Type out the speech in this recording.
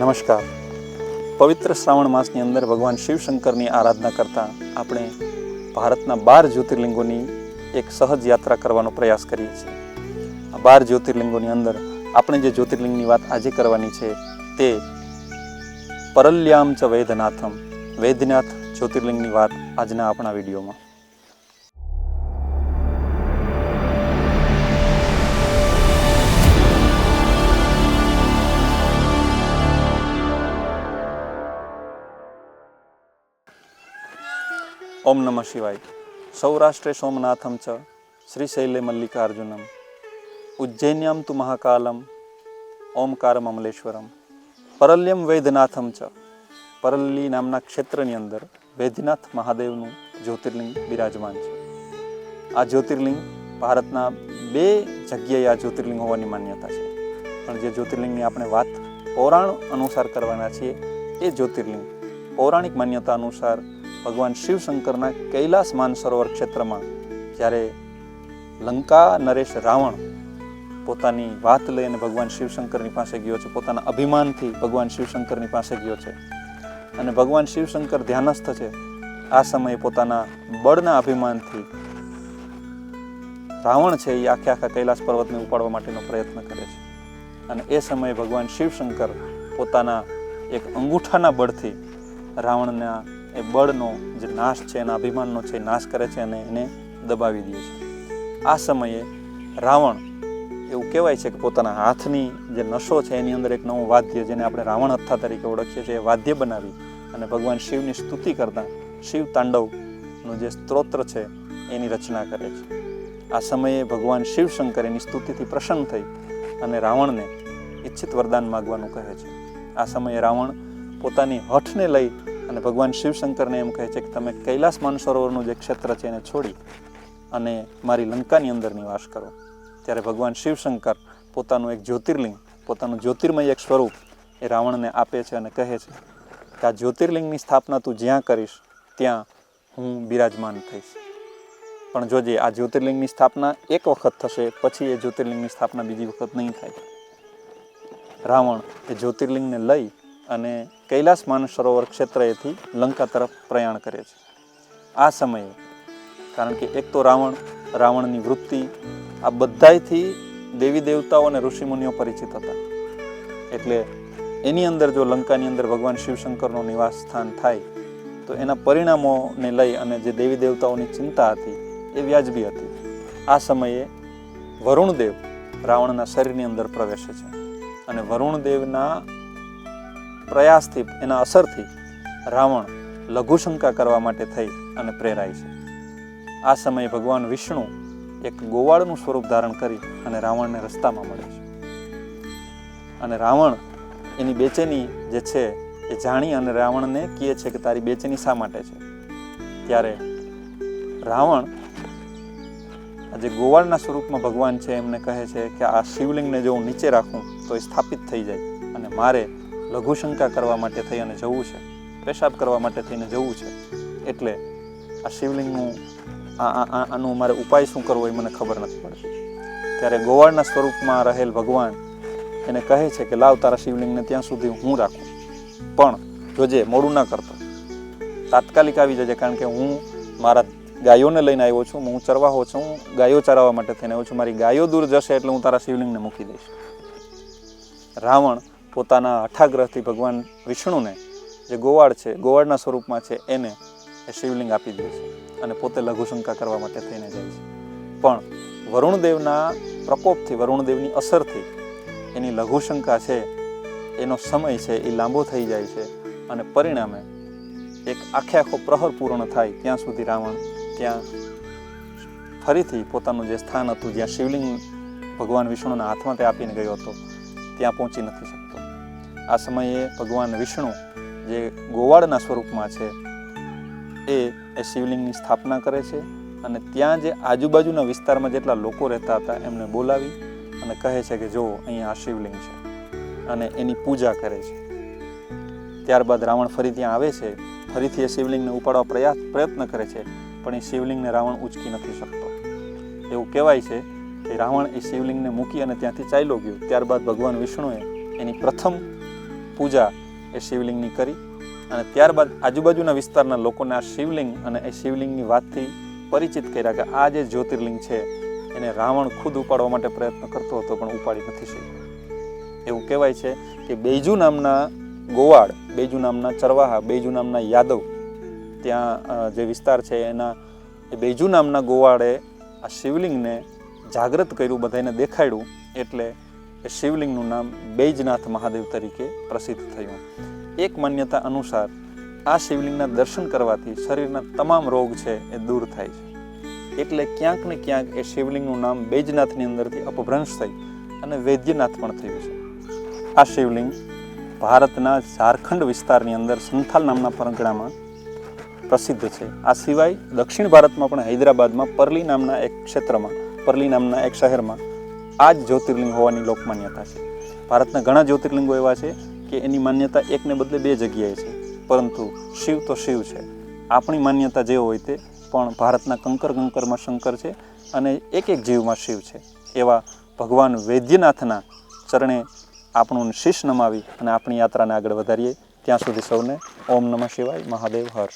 નમસ્કાર. પવિત્ર શ્રાવણ માસની અંદર ભગવાન શિવશંકરની આરાધના કરતાં આપણે ભારતના બાર જ્યોતિર્લિંગોની એક સહજ યાત્રા કરવાનો પ્રયાસ કરીએ છીએ. આ બાર જ્યોતિર્લિંગોની અંદર આપણે જે જ્યોતિર્લિંગની વાત આજે કરવાની છે તે પરલ્યામ ચ વૈદ્યનાથમ વૈદ્યનાથ જ્યોતિર્લિંગની વાત આજના આપણા વિડીયોમાં. ઓમ નમઃ શિવાય. સૌરાષ્ટ્રે સોમનાથમ ચ શ્રીશૈલે મલ્લિકાર્જુનમ. ઉજ્જૈન્યામ તુ મહાકાલમ, ઓમકારમ અમલેશ્વરમ. પરલ્યમ વૈદ્યનાથમ ચ, પરલ્લી નામના ક્ષેત્રની અંદર વૈદ્યનાથ મહાદેવનું જ્યોતિર્લિંગ બિરાજમાન છે. આ જ્યોતિર્લિંગ ભારતના બે જગ્યાએ આ જ્યોતિર્લિંગ હોવાની માન્યતા છે. પણ જે જ્યોતિર્લિંગની આપણે વાત પૌરાણ અનુસાર કરવાના છીએ, એ જ્યોતિર્લિંગ પૌરાણિક માન્યતા અનુસાર ભગવાન શિવશંકરના કૈલાસ માનસરોવર ક્ષેત્રમાં જ્યારે લંકા નરેશ રાવણ પોતાની વાત લઈને ભગવાન શિવશંકરની પાસે ગયો છે, પોતાના અભિમાનથી ભગવાન શિવશંકરની પાસે ગયો છે અને ભગવાન શિવશંકર ધ્યાનસ્થ છે. આ સમયે પોતાના બળના અભિમાનથી રાવણ છે એ આખે આખા કૈલાસ પર્વતને ઉપાડવા માટેનો પ્રયત્ન કરે છે. અને એ સમયે ભગવાન શિવશંકર પોતાના એક અંગૂઠાના બળથી રાવણના એ બળનો જે નાશ છે, એના અભિમાનનો છે નાશ કરે છે અને એને દબાવી દે છે. આ સમયે રાવણ એવું કહેવાય છે કે પોતાના હાથની જે નશો છે, એની અંદર એક નવું વાદ્ય જેને આપણે રાવણ હથ્થા તરીકે ઓળખીએ છીએ, એ વાદ્ય બનાવી અને ભગવાન શિવની સ્તુતિ કરતાં શિવ તાંડવનું જે સ્ત્રોત્ર છે, એની રચના કરે છે. આ સમયે ભગવાન શિવશંકર એની સ્તુતિથી પ્રસન્ન થઈ અને રાવણને ઈચ્છિત વરદાન માગવાનું કહે છે. આ સમયે રાવણ પોતાની હઠને લઈ અને ભગવાન શિવશંકરને એમ કહે છે કે તમે કૈલાસ માનસરોવરનું જે ક્ષેત્ર છે એને છોડી અને મારી લંકાની અંદર નિવાસ કરો. ત્યારે ભગવાન શિવશંકર પોતાનું એક જ્યોતિર્લિંગ, પોતાનું જ્યોતિર્મય એક સ્વરૂપ એ રાવણને આપે છે અને કહે છે કે આ જ્યોતિર્લિંગની સ્થાપના તું જ્યાં કરીશ, ત્યાં હું બિરાજમાન થઈશ. પણ જોજે આ જ્યોતિર્લિંગની સ્થાપના એક વખત થશે, પછી એ જ્યોતિર્લિંગની સ્થાપના બીજી વખત નહીં થાય. રાવણ એ જ્યોતિર્લિંગને લઈ અને કૈલાસ માનસરોવર ક્ષેત્રએથી લંકા તરફ પ્રયાણ કરે છે. આ સમયે, કારણ કે એક તો રાવણ, રાવણની વૃત્તિ આ બધાયથી દેવી દેવતાઓ અને ઋષિમુનિઓ પરિચિત હતા. એટલે એની અંદર જો લંકાની અંદર ભગવાન શિવશંકરનું નિવાસ સ્થાન થાય, તો એના પરિણામોને લઈ અને જે દેવી દેવતાઓની ચિંતા હતી, એ વ્યાજબી હતી. આ સમયે વરુણદેવ રાવણના શરીરની અંદર પ્રવેશે છે. અને વરુણદેવના પ્રયાસથી એના અસરથી રાવણ લઘુશંકા કરવા માટે થઈ અને પ્રેરાય છે. આ સમયે ભગવાન વિષ્ણુ એક ગોવાળનું સ્વરૂપ ધારણ કરી અને રાવણને રસ્તામાં મળે છે. અને રાવણ એની બેચેની જે છે એ જાણી અને રાવણને કહે છે કે તારી બેચેની શા માટે છે? ત્યારે રાવણ આજે ગોવાળના સ્વરૂપમાં ભગવાન છે એમને કહે છે કે આ શિવલિંગને જો હું નીચે રાખું તો એ સ્થાપિત થઈ જાય અને મારે લઘુશંકા કરવા માટે થઈ અને જવું છે. પેશાબ કરવા માટે થઈને જવું છે. એટલે આ શિવલિંગનું, આ આનું મારે ઉપાય શું કરવો એ મને ખબર નથી પડતી. ત્યારે ગોવાળના સ્વરૂપમાં રહેલ ભગવાન એને કહે છે કે, લાવ તારા શિવલિંગને ત્યાં સુધી હું રાખું. પણ જોજે મોડું ના કરતો, તાત્કાલિક આવી જજે કારણ કે હું મારા ગાયોને લઈને આવ્યો છું, હું ચરવાહો છું, હું ગાયો ચરાવવા માટે થઈને આવ્યો છું, મારી ગાયો દૂર જશે એટલે હું તારા શિવલિંગને મૂકી દઈશ. રાવણ પોતાના અઠાગ્રહથી ભગવાન વિષ્ણુને જે ગોવાળ છે, ગોવાળના સ્વરૂપમાં છે, એને એ શિવલિંગ આપી દે છે અને પોતે લઘુશંકા કરવા માટે થઈને જાય છે. પણ વરુણદેવના પ્રકોપથી, વરુણદેવની અસરથી એની લઘુશંકા છે, એનો સમય છે, એ લાંબો થઈ જાય છે અને પરિણામે એક આખે આખો પ્રહર પૂર્ણ થાય ત્યાં સુધી રાવણ ત્યાં ફરીથી પોતાનું જે સ્થાન હતું, જ્યાં શિવલિંગ ભગવાન વિષ્ણુના હાથમાં તે આપીને ગયો હતો, ત્યાં પહોંચી નથી શકતો. આ સમયે ભગવાન વિષ્ણુ જે ગોવાળના સ્વરૂપમાં છે, એ એ શિવલિંગની સ્થાપના કરે છે અને ત્યાં જે આજુબાજુના વિસ્તારમાં જેટલા લોકો રહેતા હતા એમને બોલાવી અને કહે છે કે જો, અહીંયા આ શિવલિંગ છે અને એની પૂજા કરે છે. ત્યારબાદ રાવણ ફરી ત્યાં આવે છે, ફરીથી એ શિવલિંગને ઉપાડવા પ્રયાસ પ્રયત્ન કરે છે, પણ એ શિવલિંગને રાવણ ઉચકી નથી શકતો. એવું કહેવાય છે કે રાવણ એ શિવલિંગને મૂકી અને ત્યાંથી ચાલ્યો ગયો. ત્યારબાદ ભગવાન વિષ્ણુએ એની પ્રથમ પૂજા એ શિવલિંગની કરી અને ત્યારબાદ આજુબાજુના વિસ્તારના લોકોને આ શિવલિંગ અને એ શિવલિંગની વાતથી પરિચિત કર્યા કે આ જે જ્યોતિર્લિંગ છે, એને રાવણ ખુદ ઉપાડવા માટે પ્રયત્ન કરતો હતો પણ ઉપાડી નથી શક્યો. એવું કહેવાય છે કે બેજુ નામના ગોવાળ, બેજુ નામના ચરવાહા, બેજુ નામના યાદવ, ત્યાં જે વિસ્તાર છે એના, એ બેજુ નામના ગોવાળે આ શિવલિંગને જાગૃત કર્યું બધાને દેખાડ્યું, એટલે એ શિવલિંગનું નામ બૈજનાથ મહાદેવ તરીકે પ્રસિદ્ધ થયું. એક માન્યતા અનુસાર આ શિવલિંગના દર્શન કરવાથી શરીરના તમામ રોગ છે એ દૂર થાય છે. એટલે ક્યાંક ને ક્યાંક એ શિવલિંગનું નામ બૈજનાથની અંદરથી અપભ્રંશ થઈ અને વૈદ્યનાથ પણ થયું છે. આ શિવલિંગ ભારતના ઝારખંડ વિસ્તારની અંદર સંથાલ નામના પરંગણામાં પ્રસિદ્ધ છે. આ સિવાય દક્ષિણ ભારતમાં પણ હૈદરાબાદમાં પરલી નામના એક ક્ષેત્રમાં, પરલી નામના એક શહેરમાં આ જ જ્યોતિર્લિંગ હોવાની લોકમાન્યતા છે. ભારતના ઘણા જ્યોતિર્લિંગો એવા છે કે એની માન્યતા એકને બદલે બે જગ્યાએ છે. પરંતુ શિવ તો શિવ છે. આપણી માન્યતા જે હોય તે પણ ભારતના કંકર કંકરમાં શંકર છે અને એક એક જીવમાં શિવ છે. એવા ભગવાન વૈદ્યનાથના ચરણે આપણું શીશ નમાવી અને આપણી યાત્રાને આગળ વધારીએ. ત્યાં સુધી સૌને ઓમ નમઃ શિવાય મહાદેવ હર.